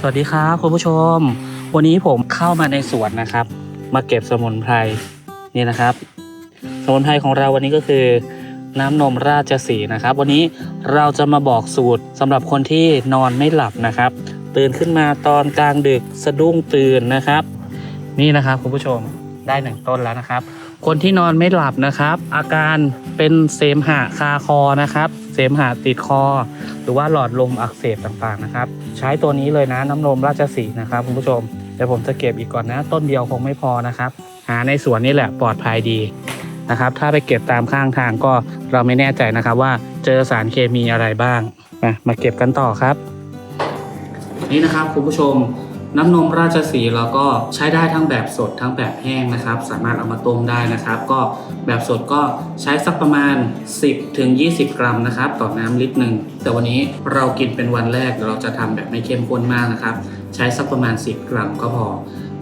สวัสดีครับคุณผู้ชม วันนี้ผมเข้ามาในสวนนะครับ มาเก็บสมุนไพรนี่นะครับ สมุนไพรของเราวันนี้ก็คือ น้ำนมราชสีนะครับ วันนี้เราจะมาบอกสูตรสำหรับคนที่นอนไม่หลับนะครับ ตื่นขึ้นมาตอนกลางดึกสะดุ้งตื่นนะครับ นี่นะครับคุณผู้ชมได้หนึ่งต้นแล้วนะครับ คนที่นอนไม่หลับนะครับ อาการเป็นเสมหะคาคอนะครับ สมหะติดคอ หรือว่าหลอดลมอักเสบต่างๆนะครับ ใช้ตัวนี้เลยนะน้ำนมราชสีนะครับคุณผู้ชมเดี๋ยวผมจะเก็บอีกก่อนนะ ต้นเดียวคงไม่พอนะครับ หาในสวนนี่แหละปลอดภัยดีนะครับ ถ้าไปเก็บตามข้างทางก็เราไม่แน่ใจนะครับ ว่าเจอสารเคมีอะไรบ้างมามาเก็บกันต่อครับ นี่นะครับคุณผู้ชม น้ำนมราชสีเราก็ใช้ได้ทั้งแบบสดทั้งแบบแห้งนะครับ สามารถเอามาต้มได้นะครับ ก็แบบสดก็ใช้สักประมาณ 10ถึง20 กรัมนะครับ ต่อน้ำลิตรหนึ่งแต่วันนี้เรากินเป็นวันแรกเราจะทำแบบไม่เข้มข้นมากนะครับ ใช้สักประมาณ 10 กรัมก็พอ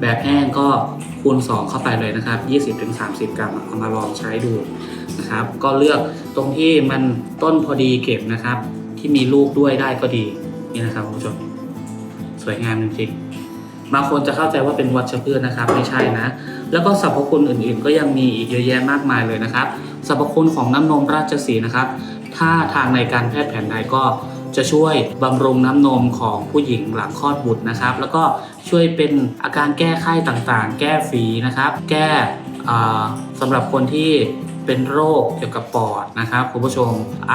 แบบแห้งก็คูณ 2 เข้าไปเลยนะครับ 20ถึง30 กรัมเอามาลองใช้ดูนะครับ ก็เลือกตรงที่มันต้นพอดีเก็บนะครับ ที่มีลูกด้วยได้ก็ดีนี่นะครับคุณผู้ชมสวยงามจริงๆ บางคนจะเข้าใจว่าเป็นวัชพืชนะครับ ไม่ใช่นะ แล้วก็สรรพคุณอื่นๆ ก็ยังมีอีกเยอะแยะมากมายเลยนะครับสรรพคุณของน้ำนมราชสีนะครับ ถ้าทางในการแพทย์แผนไทยก็จะช่วยบำรุงน้ำนมของผู้หญิงหลังคลอดบุตรนะครับ แล้วก็ช่วยเป็นอาการแก้ไข้ต่างๆ แก้ฝีนะครับ แก้อ่าสำหรับคนที่เป็นโรคเกี่ยวกับปอดนะครับคุณผู้ชมไอ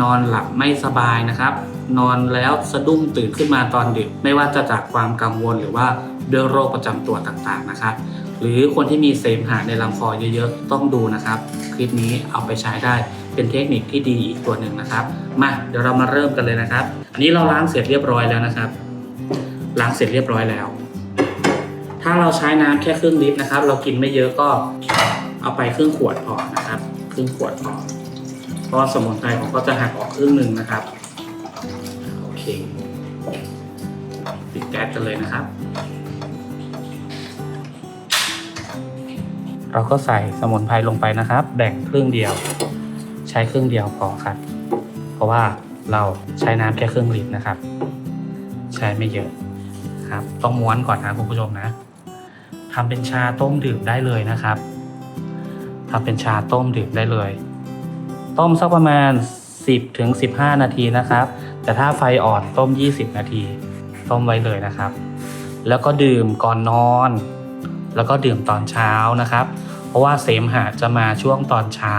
นอนหลับไม่สบายนะครับ นอนแล้วสะดุ้งตื่นขึ้นมาตอนดึก ไม่ว่าจะจากความกังวลหรือว่าด้วยโรคประจำตัวต่างๆนะครับ หรือคนที่มีเสมหะในลำคอเยอะๆ ต้องดูนะครับ คลิปนี้เอาไปใช้ได้เป็นเทคนิคที่ดีอีกตัวหนึ่งนะครับ มาเดี๋ยวเรามาเริ่มกันเลยนะครับ อันนี้เราล้างเสร็จเรียบร้อยแล้วนะครับ ล้างเสร็จเรียบร้อยแล้ว ถ้าเราใช้น้ำแค่ครึ่งลิตรนะครับ เรากินไม่เยอะก็เอาไปครึ่งขวดพอนะครับ ครึ่งขวดพอเพราะสมุนไพรผมก็จะหักออกครึ่งหนึ่งนะครับ ปิดแก๊สกันเลยนะครับ เราก็ใส่สมุนไพรลงไปนะครับ แบ่งครึ่งเดียว ใช้ครึ่งเดียวพอครับ เพราะว่าเราใช้น้ำแค่ครึ่งลิตรนะครับ ใช้ไม่เยอะครับ ต้องม้วนก่อนนะคุณผู้ชมนะทำเป็นชาต้มดื่มได้เลยนะครับทำเป็นชาต้มดื่มได้เลย ต้มสักประมาณ 10ถึง15 นาทีนะครับ แต่ถ้าไฟอ่อนต้ม 20 นาที ต้มไว้เลยนะครับ แล้วก็ดื่มก่อนนอน แล้วก็ดื่มตอนเช้านะครับ เพราะว่าเสมหะจะมาช่วงตอนเช้า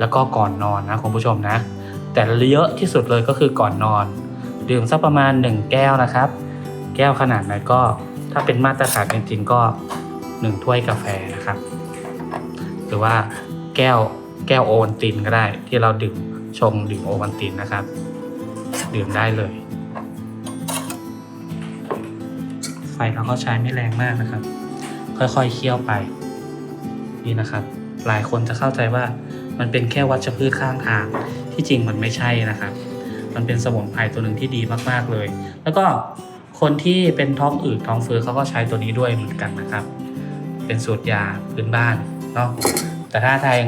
แล้วก็ก่อนนอนนะคุณผู้ชมนะ แต่เยอะที่สุดเลยก็คือก่อนนอน ดื่มสักประมาณ 1 แก้วนะครับ แก้วขนาดไหนก็ถ้าเป็นมาตรฐานจริงๆก็ 1 ถ้วยกาแฟนะครับ หรือว่าแก้วแก้วโอวัลตินก็ได้ที่เราดื่มชงดื่มโอวัลตินนะครับ ดื่มได้เลย ไฟเราก็ใช้ไม่แรงมากนะครับ ค่อยๆเคี่ยวไป นี่นะครับ หลายคนจะเข้าใจว่ามันเป็นแค่วัชพืชข้างทาง ที่จริงมันไม่ใช่นะครับ มันเป็นสมุนไพรตัวหนึ่งที่ดีมากๆเลย แล้วก็คนที่เป็นท้องอืดท้องเฟ้อเขาก็ใช้ตัวนี้ด้วยเหมือนกันนะครับ เป็นสูตรยาพื้นบ้านเนาะแต่ถ้าทาง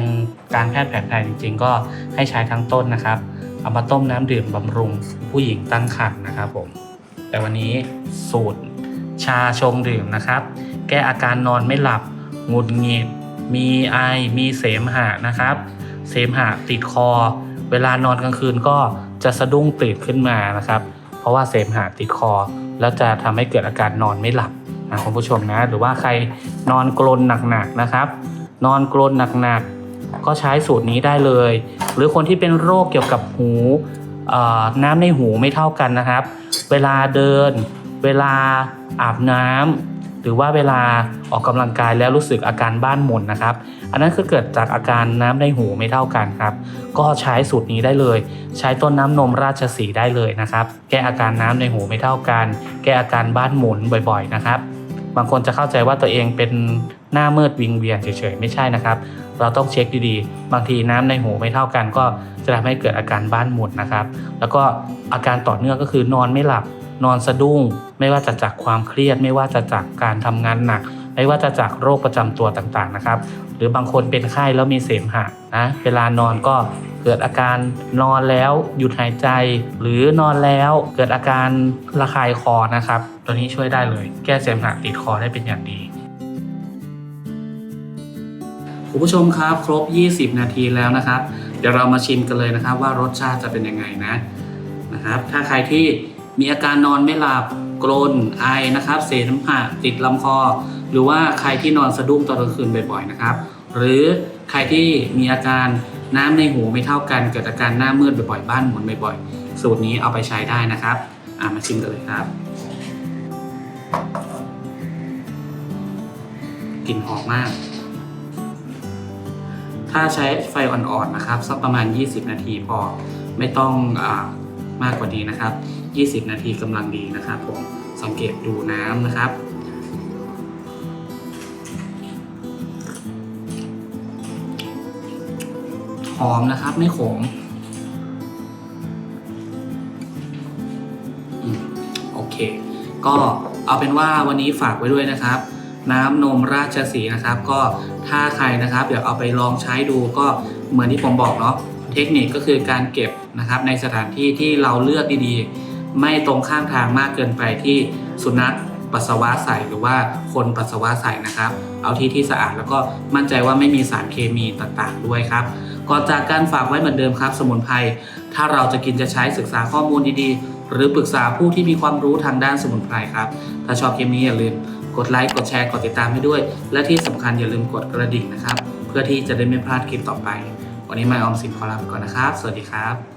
การแพทย์แผนไทยจริง ๆ ก็ให้ใช้ทั้งต้นนะครับ เอามาต้มน้ำดื่มบำรุงผู้หญิงตั้งครรภ์นะครับผม แต่วันนี้สูตรชาชงดื่มนะครับ แก้อาการนอนไม่หลับหงุดหงิด มีไอ มีเสมหะนะครับ เสมหะติดคอ เวลานอนกลางคืนก็จะสะดุ้งตื่นขึ้นมานะครับ เพราะว่าเสมหะติดคอ แล้วจะทำให้เกิดอาการนอนไม่หลับนะคุณผู้ชมนะ หรือว่าใครนอนกรนหนักๆนะครับ นอนกรนหนักๆก็ใช้สูตรนี้ได้เลย หรือคนที่เป็นโรคเกี่ยวกับหูน้ำในหูไม่เท่ากันนะครับ เวลาเดิน เวลาอาบน้ำหรือว่าเวลาออกกำลังกายแล้วรู้สึกอาการบ้านหมุนนะครับ อันนั้นคือเกิดจากอาการน้ำในหูไม่เท่ากันครับ ก็ใช้สูตรนี้ได้เลย ใช้ต้นน้ำนมราชสีได้เลยนะครับ แก้อาการน้ำในหูไม่เท่ากัน แก้อาการบ้านหมุนบ่อยๆนะครับ บางคนจะเข้าใจว่าตัวเองเป็นหน้ามืดวิงเวียนเฉยๆ ไม่ใช่นะครับ เราต้องเช็คดีๆ บางทีน้ำในหูไม่เท่ากัน ก็จะทำให้เกิดอาการบ้านหมุนนะครับ แล้วก็อาการต่อเนื่องก็คือนอนไม่หลับ นอนสะดุ้ง ไม่ว่าจะจากความเครียด ไม่ว่าจะจากการทำงานหนัก ไม่ว่าจะจากโรคประจำตัวต่างๆนะครับ หรือบางคนเป็นไข้แล้วมีเสมหะนะเวลานอนก็เกิดอาการนอนแล้วหยุดหายใจ หรือนอนแล้วเกิดอาการระคายคอนะครับ ตัวนี้ช่วยได้เลย แก้เสมหะติดคอได้เป็นอย่างดีคุณผู้ชมครับ ครบ 20 นาทีแล้วนะครับ เดี๋ยวเรามาชิมกันเลยนะครับ ว่ารสชาติจะเป็นยังไงนะนะครับ ถ้าใครที่มีอาการนอนไม่หลับกรนไอนะครับ เสมหะติดลำคอ หรือว่าใครที่นอนสะดุ้งตอนกลางคืนบ่อยๆนะครับ หรือใครที่มีอาการน้ำในหูไม่เท่ากันเกิดอาการหน้ามืดบ่อยๆบ้านหมุนบ่อยๆ สูตรนี้เอาไปใช้ได้นะครับามาชิมกันเลยครับกลิ่นหอมมาก ถ้าใช้ไฟอ่อนๆนะครับสักประมาณ 20 นาทีพอไม่ต้องอมากกว่านี้นะครับ 20 นาทีกำลังดีนะครับผมสังเกตดูน้ำนะครับ อมนะครับ ไม่ขมโอเค ก็เอาเป็นว่าวันนี้ฝากไว้ด้วยนะครับ น้ำนมราชสีนะครับ ก็ถ้าใครนะครับ เดี๋ยวเอาไปลองใช้ดูก็เหมือนที่ผมบอกเนาะเทคนิคก็คือการเก็บนะครับ ในสถานที่ที่เราเลือกดีๆ ไม่ตรงข้างทางมากเกินไปที่สุนัขปัสสาวะใส่หรือว่าคนปัสสาวะใส่นะครับ เอาที่ที่สะอาดแล้วก็มั่นใจว่าไม่มีสารเคมีต่างๆด้วยครับ ก่อนจากการฝากไว้เหมือนเดิมครับ สมุนไพรถ้าเราจะกินจะใช้ศึกษาข้อมูลดีๆ หรือปรึกษาผู้ที่มีความรู้ทางด้านสมุนไพรครับ ถ้าชอบคลิปนี้อย่าลืมกดไลค์กดแชร์กดติดตามให้ด้วย และที่สำคัญอย่าลืมกดกระดิ่งนะครับ เพื่อที่จะได้ไม่พลาดคลิปต่อไป วันนี้มาออมสินขอลาไปก่อนนะครับ สวัสดีครับ